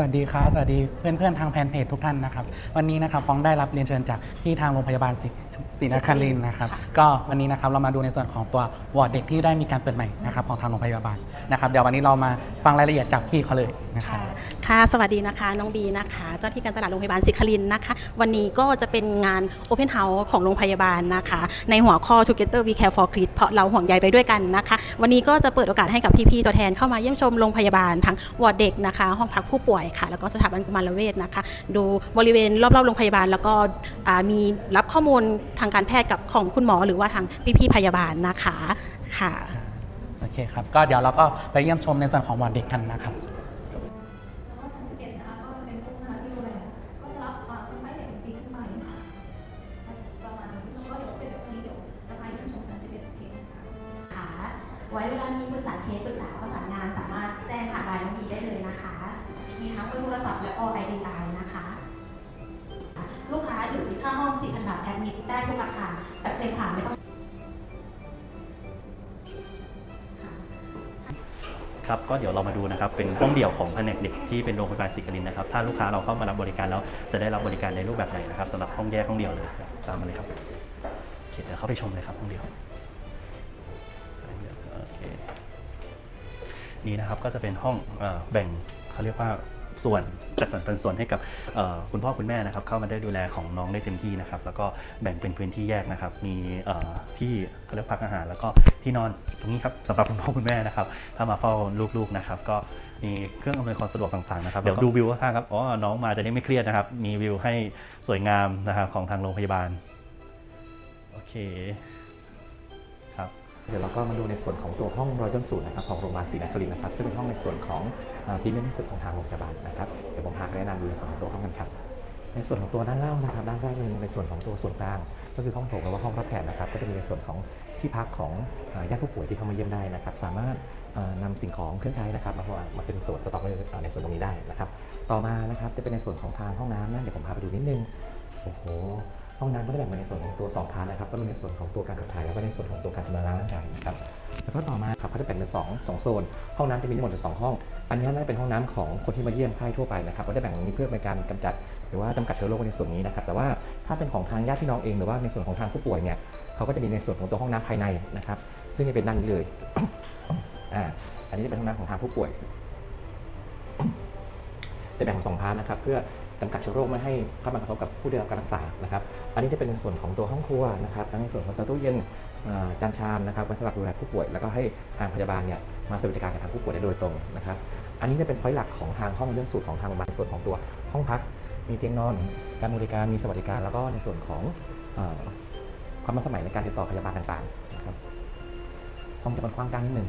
สวัสดีครับสวัสดีเพื่อนๆทางแฟนเพจทุกท่านนะครับ วันนี้นะครับฟ้องได้รับเรียนเชิญจากที่ทางโรงพยาบาลศิ ศรีนครินทร์นะครับ ก็วันนี้นะครับเรามาดูในส่วนของตัววอร์ดเด็กที่ได้มีการเปิดใหม่นะครับของทางโรงพยาบาลนะครับเดี๋ยววันนี้เรามาฟังรายละเอียดจากพี่เขาเลยนะครับ ค่ะค่ะสวัสดีนะคะน้องบีนะคะ เจ้าที่การตลาดโรงพยาบาลศิครินทร์นะคะ วันนี้ก็จะเป็นงาน Open House ของโรงพยาบาลนะคะ ในหัวข้อ Together We Care for Kids เพราะเราห่วงใยไปด้วยกันนะคะ วันนี้ก็จะเปิดโอกาสให้กับพี่ๆตัวแทนเข้ามาเยี่ยมชมโรงพยาบาลทั้งวอร์ดเด็กนะคะ ห้องพักผู้ป่วยค่ะ แล้วก็สถาบันกุมารเวชนะคะ ดูบริเวณรอบๆโรงพยาบาล แล้วก็อ่ามีรับข้อมูลทางการแพทย์กับของคุณหมอหรือว่าทางพี่ๆพยาบาลนะคะค่ะ โอเคครับ ก็เดี๋ยวเราก็ไปเยี่ยมชมในส่วนของวอร์ดเด็กกันนะครับแล้วก็ชั้น11นะคะก็จะเป็นผู้นะคะที่ดูแลก็จะรับอ่าคนไข้เด็กปีขึ้นไปค่ะประมาณนี้แล้วก็เดี๋ยวเสร็จจากนี้เดี๋ยวจะไปที่ชมชั้น11อีกทีนึงค่ะค่ะไว้เวลามีปรึกษาเคสปรึกษาประสานงานสามารถแจ้งผ่านไลน์น้องบีได้เลยนะคะ มีทั้งเบอร์โทรศัพท์และก็ไอดีไลน์ ทุกราคาแบบเต็มผ่านไม่ต้องครับก็เดี๋ยวเรามาดูนะครับเป็นห้องเดี่ยวของแผนกเด็กที่เป็นโรงพยาบาลศรีกรินนะครับถ้าลูกค้าเราเข้ามารับบริการแล้วจะได้รับบริการในรูปแบบไหนนะครับสำหรับห้องแยกห้องเดี่ยวเลยครับตามมาเลยครับโอเคเดี๋ยวเข้าไปชมเลยครับห้องเดี่ยวนี่นะครับก็จะเป็นห้องอแบ่งเขาเรียกว่า ส่วนจัดสรรปันส่วนให้กับเอ่อคุณพ่อคุณแม่นะครับเข้ามาได้ดูแลของน้องได้เต็มที่นะครับแล้วก็แบ่งเป็นพื้นที่แยกนะครับ มีเอ่อที่เขาเรียกพักอาหาร แล้วก็ที่นอนตรงนี้ครับสำหรับคุณพ่อคุณแม่นะครับ ถ้ามาเฝ้าลูกๆนะครับ ก็มีเครื่องอำนวยความสะดวกต่างๆนะครับเดี๋ยวดูวิวข้างๆครับอ๋อน้องมาจะได้ไม่เครียดนะครับ มีวิวให้สวยงามนะครับของทางโรงพยาบาลโอเคครับ เดี๋ยวเราก็มาดูในส่วนของตัวห้องรอยต้นสูตรนะครับของโรงพยาบาลศรีนครินทร์นะครับซึ่งเป็นห้องในส่วนของพรีเมียมที่สุดของทางโรงพยาบาลนะครับเดี๋ยวผมพาไปแนะนำดูในส่วนของตัวห้องกันครับในส่วนของตัวด้านล่างนะครับด้านแรกเลยในส่วนของตัวส่วนกลาง ก็คือห้องโถงหรือว่าห้องรับแขกนะครับก็จะมีในส่วนของที่พักของญาติผู้ป่วยที่เข้ามาเยี่ยมได้นะครับ สามารถอ่านำสิ่งของเครื่องใช้นะครับมามาเป็นส่วนสต็อกในอ่าในส่วนตรงนี้ได้นะครับ ต่อมานะครับจะเป็นในส่วนของทางห้องน้ำนะเดี๋ยวผมพาไปดูนิดนึงโอ้โห ห้องน้ำก็จะแบ่งเป็นในส่วนของตัว2พาร์ทนะครับก็มีในส่วนของตัวการขับถ่ายแล้วก็ในส่วนของตัวการชำระล้างร่างกายนะครับแล้วก็ต่อมาครับเขาจะแบ่งเป็น2งโซน ห้องน้ำจะมีทั้งหมดอยู่สองห้อง อันนี้น่าจะเป็นห้องน้ำของคนที่มาเยี่ยมไข้ทั่วไปนะครับก็จะแบ่งตรงนี้เพื่อเป็นการกำจัดหรือว่าจำกัดเชื้อโรคในส่วนนี้นะครับแต่ว่าถ้าเป็นของทางญาติพี่น้องเองหรือว่าในส่วนของทางผู้ป่วยเนี่ยเขาก็จะมีในส่วนของตัวห้องน้ำภายในนะครับซึ่งจะเป็นด้านนี้เลยอ่าอันนี้จะเป็นห้องน้ำของทางผู้ป่วยจะแบ่งเป็นสองพาร์ทนะครับเพื่อ จำกัดเชื้อโรคไม่ให้เข้ามากระทบกับผู้ได้รับการรักษานะครับ อันนี้จะเป็นในส่วนของตัวห้องครัวนะครับทั้งในส่วนของตู้เย็นจานชามนะครับไว้สำหรับดูแลผู้ป่วย แล้วก็ให้ทางพยาบาลเนี่ยมาสวัสดิการกับทางผู้ป่วยได้โดยตรงนะครับ อันนี้จะเป็นพอยต์หลักของทางห้องเรื่องสูตรของทางโรงพยาบาลส่วนของตัวห้องพัก มีเตียงนอน การบริการ มีสวัสดิการ แล้วก็ในส่วนของอความทันสมัยในการติดต่อพยาบาลต่างๆนะครับ ห้องจะค่อนข้างกว้างนิดนึง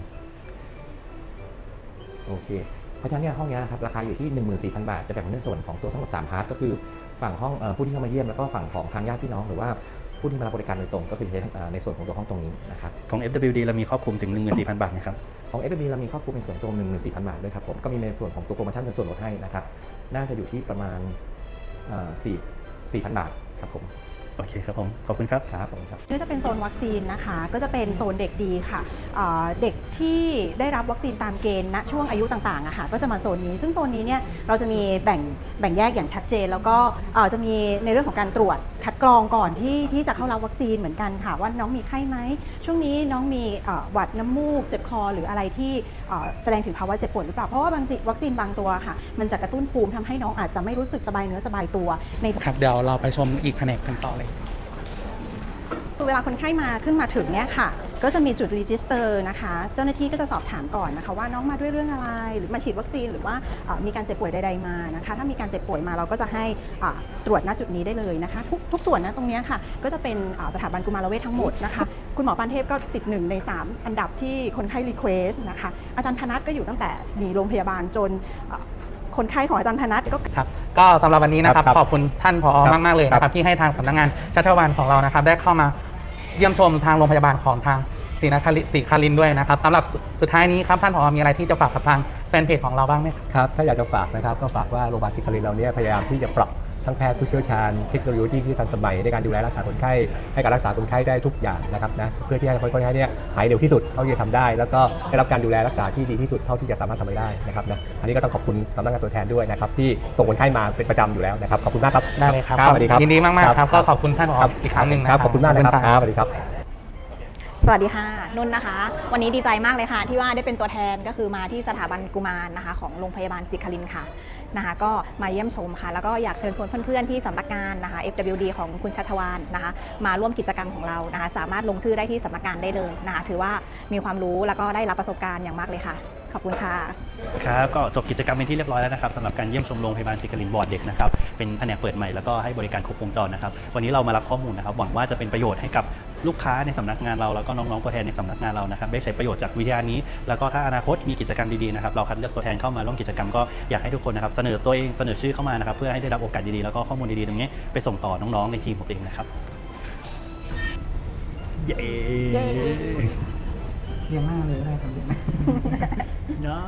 โอเค เพราะฉะนั้นเนี่ยห้องเนี้ยนะครับราคาอยู่ที่ 14,000 บาท จะแบ่งเป็นในส่วนของตัวทั้งหมด3พาร์ทก็คือฝั่งห้องเอ่อผู้ที่เข้ามาเยี่ยมแล้วก็ฝั่งของทางญาติพี่น้องหรือว่าผู้ที่มารับบริการโดยตรงก็คือจะใช้เอ่อในส่วนของตัวห้องตรงนี้นะครับของ FWD เรามีครอบคลุมถึง 14,000 บาทนะครับของ f อ b เรามีครอบคลุมในส่วนตัว 14,000 บาทด้วยครับผมก็มีในส่วนของตัวโปรโมชั่นเป็นส่วนลดให้นะครับน่าจะอยู่ที่ประมาณเอ่อ4 4,000 บาทครับผม โอเคครับผม ขอบคุณครับ ครับผมครับนี่จะเป็นโซนวัคซีนนะคะ ก็จะเป็นโซนเด็กดีค่ะเอ่อเด็กที่ได้รับวัคซีนตามเกณฑ์ณช่วงอายุต่างๆอะค่ะก็จะมาโซนนี้ ซึ่งโซนนี้เนี่ยเราจะมีแบ่งแบ่งแยกอย่างชัดเจน แล้วก็เอ่อจะมีในเรื่องของการตรวจคัดกรองก่อนที่ที่จะเข้ารับวัคซีนเหมือนกันค่ะ ว่าน้องมีไข้ไหม ช่วงนี้น้องมีหวัดน้ำมูก เจ็บคอ หรืออะไรที่แสดงถึงภาวะเจ็บปวดหรือเปล่า เพราะว่าบางสิวัคซีนบางตัวค่ะ มันจะกระตุ้นภูมิทำให้น้องอาจจะไม่รู้สึกสบายเนื้อสบายตัวในครับเดี๋ยวเราไปชมอีกแผนกกันต่อเลย เวลาคนไข้มาขึ้นมาถึงเนี่ยค่ะ ก็จะมีจุดรีจิสเตอร์นะคะ เจ้าหน้าที่ก็จะสอบถามก่อนนะคะว่าน้องมาด้วยเรื่องอะไร หรือมาฉีดวัคซีนหรือว่าเอ่อมีการเจ็บป่วยใดๆมานะคะ ถ้ามีการเจ็บป่วยมาเราก็จะให้อ่าตรวจณจุดนี้ได้เลยนะคะ ทุกทุกส่วนนะตรงเนี้ยค่ะ ก็จะเป็นอ่าสถาบันกุมารเวชทั้งหมดนะคะ คุณหมอปานเทพก็ติดหนึ่งใน 3 อันดับที่คนไข้รีเควสนะคะ อาจารย์พนัทก็อยู่ตั้งแต่มีโรงพยาบาลจนอ่าคนไข้ของอาจารย์พนัทก็ครับก็สำหรับวันนี้นะครับครับขอบคุณท่านผอครับมากๆเลยนะคครัรับบที่ให้ทางสำนักงานชัชวานของเรานะครับ ได้เข้ามา เยี่ยมชมทางโรงพยาบาลของทางศรีนครินทศรีคารินทร์ด้วยนะครับสำหรับสุดท้ายนี้ครับท่านผอมีอะไรที่จะฝากกับทางแฟนเพจของเราบ้างไหมครับ ครับ ถ้าอยากจะฝากนะครับ ก็ฝากว่าโรงพยาบาลศิครินทร์เราเนี่ยพยายามที่จะปรับ ทั้งแพทย์ผู้เชี่ยวชาญเทคโนโลยีที่ทันสมัยในการดูแลรักษาคนไข้ให้การรักษาคนไข้ได้ทุกอย่างนะครับนะเพื่อที่ให้คนไข้เนี่ยหายเร็วที่สุดเท่าที่จะทำได้ แล้วก็ได้รับการดูแลรักษาที่ดีที่สุดเท่าที่จะสามารถทำไปได้นะครับนะอันนี้ก็ต้องขอบคุณสำนักงานตัวแทนด้วยนะครับที่ส่งคนไข้มาเป็นประจำอยู่แล้วนะครับขอบคุณมากครับได้เลยครับสวัสดีครับยินดีมากๆครับก็ขอบคุณท่านผออีกครั้งหนึ่งนะครับขอบคุณมากนะครับขอบคุณคครัรับบสวัสดีครับสวัสดีค่ะนุ่นนะคะ วันนี้ดีใจมากเลยค่ะ ที่ว่าได้เป็นตัวแทนก็คือมาที่สถาบันกุมารนะคะ ของโรงพยาบาลจิตรคลินค่ะ นะคะก็มาเยี่ยมชมค่ะ แล้วก็อยากเชิญชวนเพื่อนๆที่สำนักงานนะคะ FWD ของคุณชัชวานนะคะ มาร่วมกิจกรรมของเรานะคะ สามารถลงชื่อได้ที่สำนักงานได้เลยนะคะ ถือว่ามีความรู้แล้วก็ได้รับประสบการณ์อย่างมากเลยค่ะ ขอบคุณค่ะครับก็จบกิจกรรมเป็นที่เรียบร้อยแล้วนะครับสำหรับการเยี่ยมชมโรงพยาบาลศิกรินบอร์ดเด็กนะครับเป็นแผนกเปิดใหม่แล้วก็ให้บริการครบวงจรนะครับวันนี้เรามารับข้อมูลนะครับหวังว่าจะเป็นประโยชน์ให้กับ ลูกค้าในสำนักงานเราแล้วก็น้องๆตัวแทนในสำนักงานเรานะครับได้ใช้ประโยชน์จากวิทยานี้ แล้วก็ถ้าอนาคตมีกิจกรรมดีๆนะครับเราคัดเลือกตัวแทนเข้ามาร่วมกิจกรรมก็อยากให้ทุกคนนะครับเสนอตัวเองเสนอชื่อเข้ามานะครับเพื่อให้ได้รับโอกาสดีๆแล้วก็ข้อมูลดีๆตรงนี้ไปส่งต่อน้องๆในทีมผมเองนะครับเย้เย้เรียงหน้าเลยได้ครับเนาะ